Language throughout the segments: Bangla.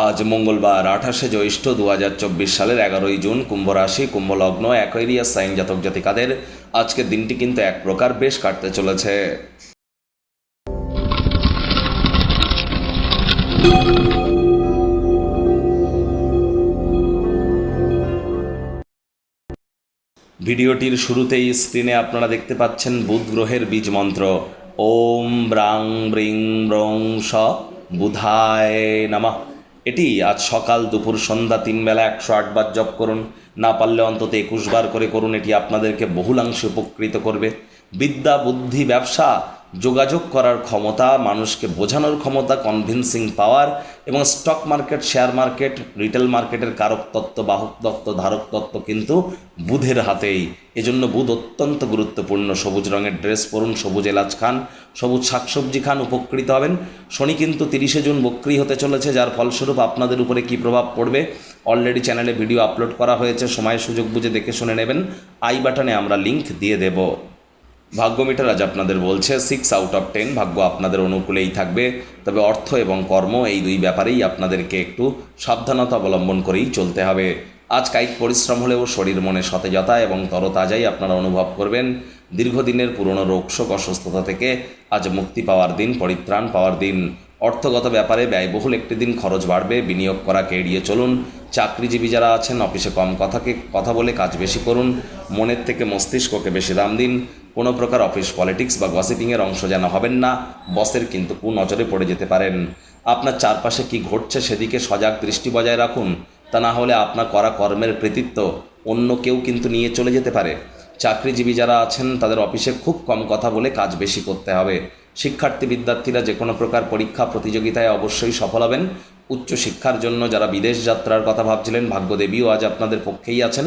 আজ মঙ্গলবার, আঠাশে জ্যৈষ্ঠ দু হাজার চব্বিশ সালের এগারোই জুন কুম্ভ রাশি কুম্ভ লগ্ন অ্যাকোয়ারিয়াস সাইন জাতক জাতিকাদের আজকের দিনটি কিন্তু এক প্রকার বেশ কাটতে চলেছে। ভিডিওটির শুরুতেই স্ক্রিনে আপনারা দেখতে পাচ্ছেন বুধ গ্রহের বীজ মন্ত্র। ওম ব্রাং ব্রিং ব্রং স বুধায় নামা। এটি আজ সকাল দুপুর সন্ধ্যা তিন বেলা একশো আটবার জপ করুন। না পারলে অন্তত একুশ বার করে করুন। এটি আপনাদেরকে বহুলাংশে উপকৃত করবে। বিদ্যা, বুদ্ধি, ব্যবসা যোগাযোগ করার ক্ষমতা, মানুষকে বোঝানোর ক্ষমতা কনভিন্সিং পাওয়ার এবং stock market share market retail মার্কেটের কারক তত্ত্ব, বাহক তত্ত্ব, ধারক তত্ত্ব কিন্তু বুধের হাতেই। এজন্য বুধ অত্যন্ত গুরুত্বপূর্ণ। সবুজ রঙের ড্রেস পরুন, সবুজ এলাচ খান, সবুজ শাকসবজি খান, উপকৃত হবেন। শনি কিন্তু তিরিশে জুন বক্রি হতে চলেছে, যার ফলস্বরূপ আপনাদের উপরে কী প্রভাব পড়বে? অলরেডি চ্যানেলে ভিডিও আপলোড করা হয়েছে সময় সুযোগ বুঝে দেখে শুনে নেবেন। আই বাটনে আমরা লিংক দিয়ে দেবো। ভাগ্য মিটার আজ আপনাদের বলছে সিক্স আউট অফ টেন ভাগ্য আপনাদের অনুকূলেই থাকবে। তবে অর্থ এবং কর্ম এই দুই ব্যাপারেই আপনাদেরকে একটু সাবধানতা অবলম্বন করেই চলতে হবে। আজ কায়িক পরিশ্রম হলেও শরীর মনে সতেজতা এবং তরতাজাই আপনারা অনুভব করবেন। দীর্ঘদিনের পুরনো রোগশোক অসুস্থতা থেকে আজ মুক্তি পাওয়ার দিন, পরিত্রাণ পাওয়ার দিন। অর্থগত ব্যাপারে ব্যয়বহুল একটি দিন খরচ বাড়বে, বিনিয়োগ করাকে এড়িয়ে চলুন। চাকরিজীবী যারা আছেন, অফিসে কম কথাকে কথা বলে কাজ বেশি করুন। মনের থেকে মস্তিষ্ককে বেশি দাম দিন। কোনো প্রকার অফিস পলিটিক্স বা গসিপিংয়ের অংশ যেন হবেন না, বসের কিন্তু কু নজরে পড়ে যেতে পারেন। আপনার চারপাশে কি ঘটছে সেদিকে সজাগ দৃষ্টি বজায় রাখুন, তা না হলে আপনার করা কর্মের কৃতিত্ব অন্য কেউ কিন্তু নিয়ে চলে যেতে পারে। চাকরিজীবী যারা আছেন, তাদের অফিসে খুব কম কথা বলে কাজ বেশি করতে হবে। শিক্ষার্থী বিদ্যার্থীরা যে কোনো প্রকার পরীক্ষা প্রতিযোগিতায় অবশ্যই সফল হবেন। উচ্চ শিক্ষার জন্য যারা বিদেশ যাত্রার কথা ভাবছিলেন, ভাগ্যদেবীও আজ আপনাদের পক্ষেই আছেন।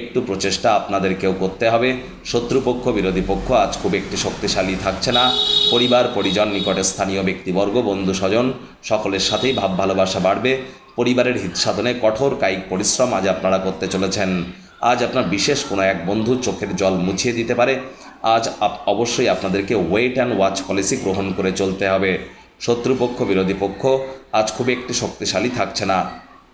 একটু প্রচেষ্টা আপনাদেরকেও করতে হবে। শত্রুপক্ষ, বিরোধী পক্ষ আজ খুব একটি শক্তিশালী থাকছে না। পরিবার, পরিজন, নিকটে স্থানীয় ব্যক্তিবর্গ, বন্ধু স্বজন, সকলের সাথেই ভাব ভালোবাসা বাড়বে। পরিবারের হিত সাধনে কঠোর কায়িক পরিশ্রম আজ আপনারা করতে চলেছেন। আজ আপনার বিশেষ কোনো এক বন্ধু চোখের জল মুছিয়ে দিতে পারে। আজ অবশ্যই আপনাদেরকে ওয়েট অ্যান্ড ওয়াচ পলিসি গ্রহণ করে চলতে হবে। শত্রুপক্ষ, বিরোধী পক্ষ আজ খুব একটি শক্তিশালী থাকছে না।